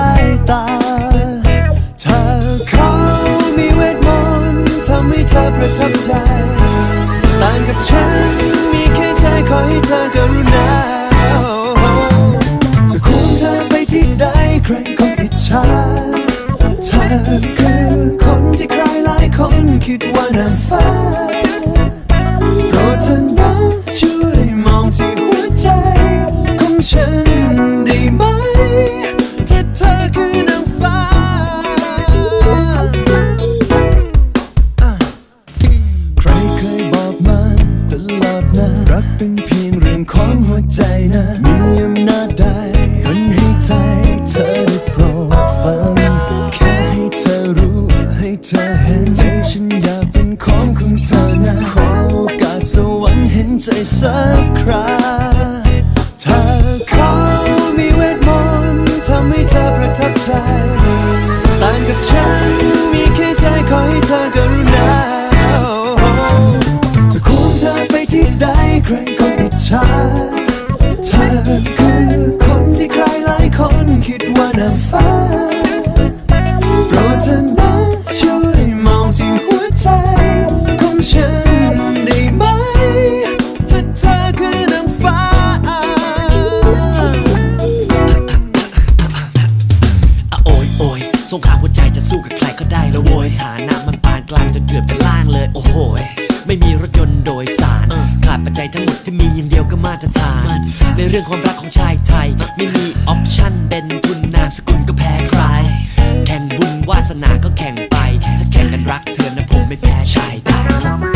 ายตา เธอเขามีเวทมนต์ทำให้เธอประทับใจ ต่างกับฉันมีแค่ใจขอให้เธอกรุณาจะคุ้มเธอไปที่ใดใครคงอิจฉาเธอคือคนที่ใครหลายคนคิดว่านางฟ้า ของหัวใจนะมีอำนาจได้กันให้ใจเธอได้โปรดฟัง แค่ให้เธอรู้ให้เธอเห็นใจฉันอยากเป็นของของเธอนะขอโอกาสสวรรค์เห็นใจสักครา นางฟ้าโปรดเธอนะช่วยมองที่หัวใจของฉันได้ไหม ถ้าเธอคือนางฟ้า อะโอยโอยสงครามหัวใจจะสู้กับใครก็ได้แล้วโวยฐานะมันปานกลางจนเกือบจะล่างเลย โอ้โหยไม่มีรถยนต์โดยสาร ขาดปัจจัยทั้งหมดที่มีอย่างเดียวก็มาตรฐาน ในเรื่องความรักของชายไทย ไม่มีอ สกุลก็แพ้ใคร แข่งบุญวาสนาก็แข่งไป ถ้าแข่งกันรักเธอนะผมไม่แพ้ชายไทย